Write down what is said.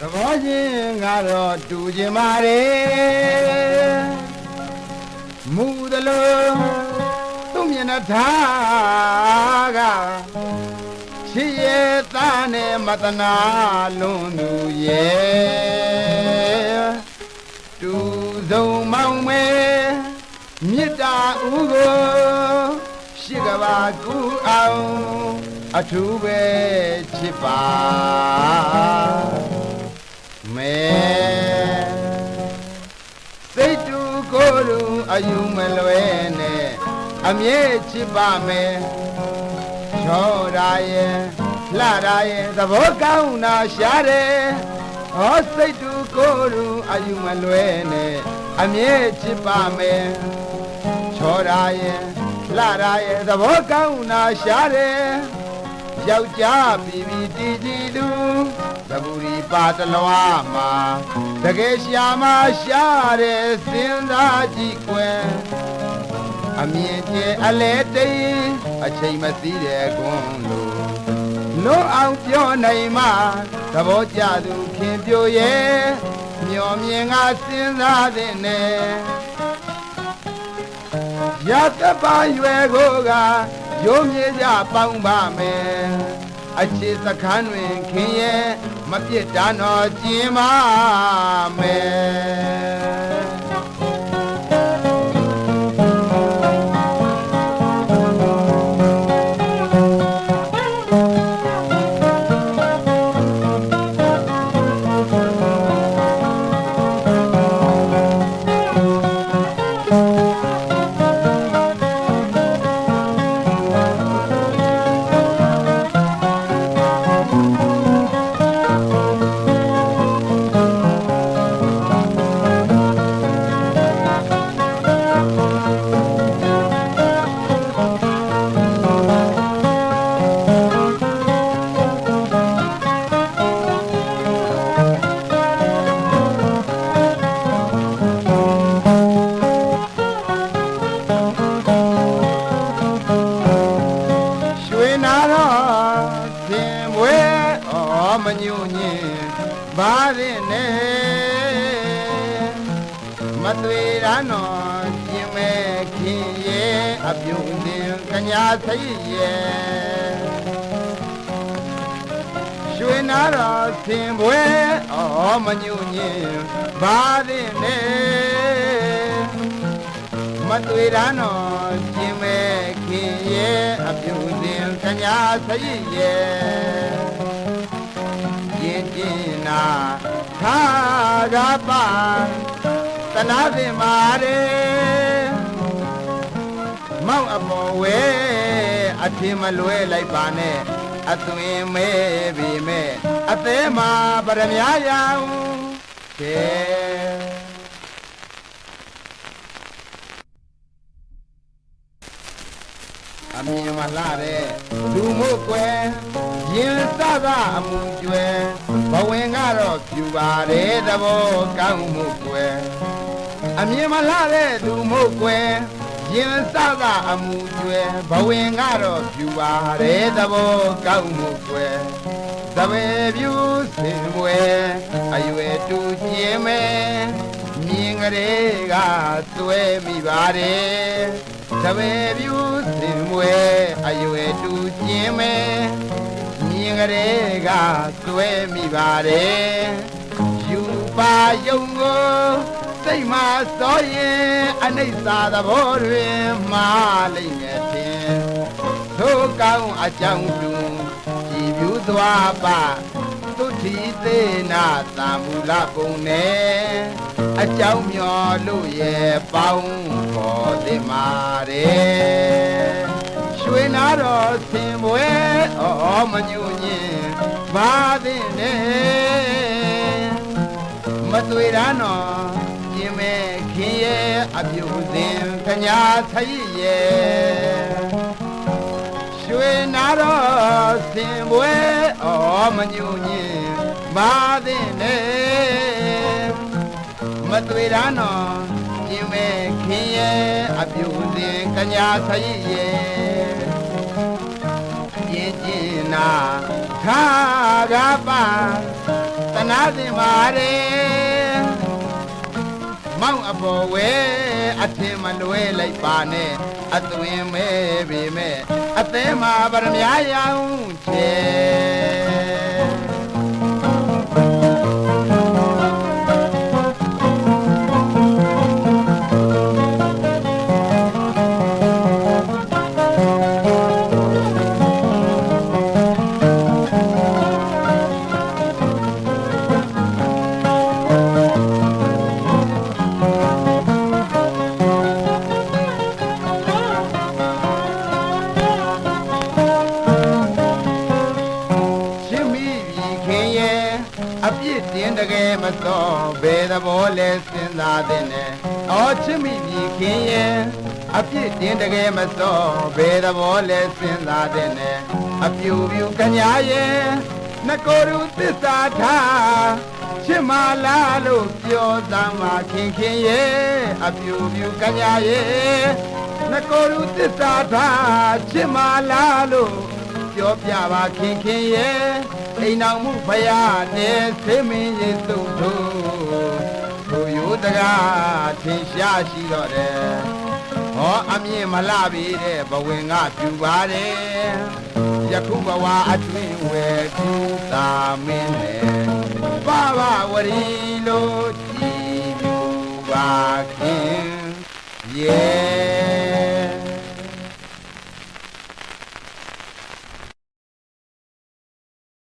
သဘောချင်းကတော့တူချင်ပါတယ်မူသလိုသူ့မျက်နှာထားကချစ်ရဲ့သားနဲ့မတနာလွန်သူရဲ့တူဆုံးမောင်မဲမေတ္တာဥကိုရှိကဘာကူအောင်အထူးပဲချစ်ပါ မဲစိတ်တူကိုယ်တူအယူမလွဲနဲ့အမြဲချစ်ပါမယ်ချောရာရဲ့လှရာရဲ့သဘောကောင်းတာရှားတယ်ဟောစိတ်တူကိုယ်တူအယူမလွဲနဲ့အမြဲချစ်ပါမယ်ချောရာရဲ့လှရာရဲ့သဘောကောင်းတာရှားတယ်ယောက်ျားပြီးပြီးတည်ကြည်သူ သဘူရီပါတလွားမှာတကယ်ရှာမရှာတဲ့စဉ်းစားကြည့်ကွယ်အမြင်ကျဲအလဲတိတ်အချိန်မစည်းတဲ့ကွန်းလို့လွတ်အောင်ပြောနိုင်မှသဘောကျသူခင်ပြိုရဲ့မျောမြင်ကစဉ်းစားတဲ့နဲ့ရတပရွယ်ကိုကရိုးမြေကြပေါင်းပါမယ် အခြေစခန်းတွင်ခင်ရဲ့မပြစ်တာတော့ကျင်းပါမယ် ဘာရင်နဲ့မသွေရနော်ကျင်မဲ့ခင်ရဲ့အပြုံတင်ကညာသိရဲ့ရွှေနာတော့သင်ဘွဲဩမညူညင်ဘာရင်နဲ့မတွေ့ရနော်ကျင်မဲ့ခင်ရဲ့အပြုံတင်ကညာသရိ ရဲ့ရင်ကျင်နာခါကပါတနာပင်မာတယ်မောက်အပေါ်ဝဲအထင်မလွဲလိုက်ပါနဲ့အသွင်မဲပြီမဲ့အသေးမှာပရမညာရောင်ကဲအမြင်မလှတဲ့လူမို့ကွယ်ရင်စသာအမှုကျွယ်ဘ ဝင်ကတော့ပြူပါတယ်သဘောကောင်းမှုကွယ်အမြင်မလှတဲ့လူမို့ကွယ်ရင်စသာအမှုကျွယ်ဘဝင်ကတော့ပြူပါတယ်သဘောကောင်းမှုကွယ်သဘေပြူစင်မွယ်အရွယ်တူကျင်းမယ်မြင်ကလေးကသွဲမိပါတယ်တပည့်ပြူစင်မွဲအရွယ်တူကျင်းမယ်မြင် ကလေးကသွဲမိပါတယ်ယူပါယုံကိုစိတ်မှာစောရင်အနိစ္စသဘောတွင်မာလိမ့်မယ်ထင်သို့ကောင်းအကြောင်းတူကြည်ပြူသွားပါသုတိသေးနာသံမူလပုံနဲ့အကြောင်းမျောလို့ရဲ့ပေါင်းပေါ်တင်မာတယ်ရွှေနာတော်ဆင်ပွဲ ဩမညူညင်ဘာသိနဲ့မတွေ့ရနော်ကျင်မဲ့ခင်ရဲ့အပြုစဉ်ကညာသရိရဲ့ရွှေနာတော့စင်ပွဲဩမညူညင်မာသင့်နေမတွေ့ရနော်ညင်မဲ့ခင်ရဲ့အပြုစဉ်ကညာဆရိရဲ့ပြင်း ကျင်နာခါကပါတနာစင်ပါတဲ့မောင်အပေါ်ဝဲအထင်မလွဲလိုက်ပါနဲ့အသွင်မဲပေမဲ့အသေးမှာဗရမ ्या ရောင်ချေ အပြစ်တင်တကယ်မစောဘယ်သဘောလဲစဉ်းစားတဲ့နဲ့အော်ချစ်မိပြီခင်ရဲ့အပြစ်တင်တကယ်မစောဘယ်သဘောလဲစဉ်းစားတဲ့နဲ့အပြူပြူကညာရဲ့နှကိုယ်ရူသစ္စာထားချစ်မလားလို့ပြောသမ်းပါခင်ခင်ရဲ့အပြူပြူကညာရဲ့နှကိုယ်ရူသစ္စာထားချစ်မလားလို့ပြောပြပါခင်ခင်ရဲ့ အိမ်တော်မှုဖယားနဲ့ဆေးမင်းရေစုတို့သူရိုးတကားထင်ရှားရှိတော့တယ်ဟောအမြင်မလှပြီတဲ့ဘဝင်ကပြူပါတယ်ယခုဘဝအတွင်ဝဲတူတာမင်းနဲ့ပါပါဝရီလိုကြည်ပြူပါခင်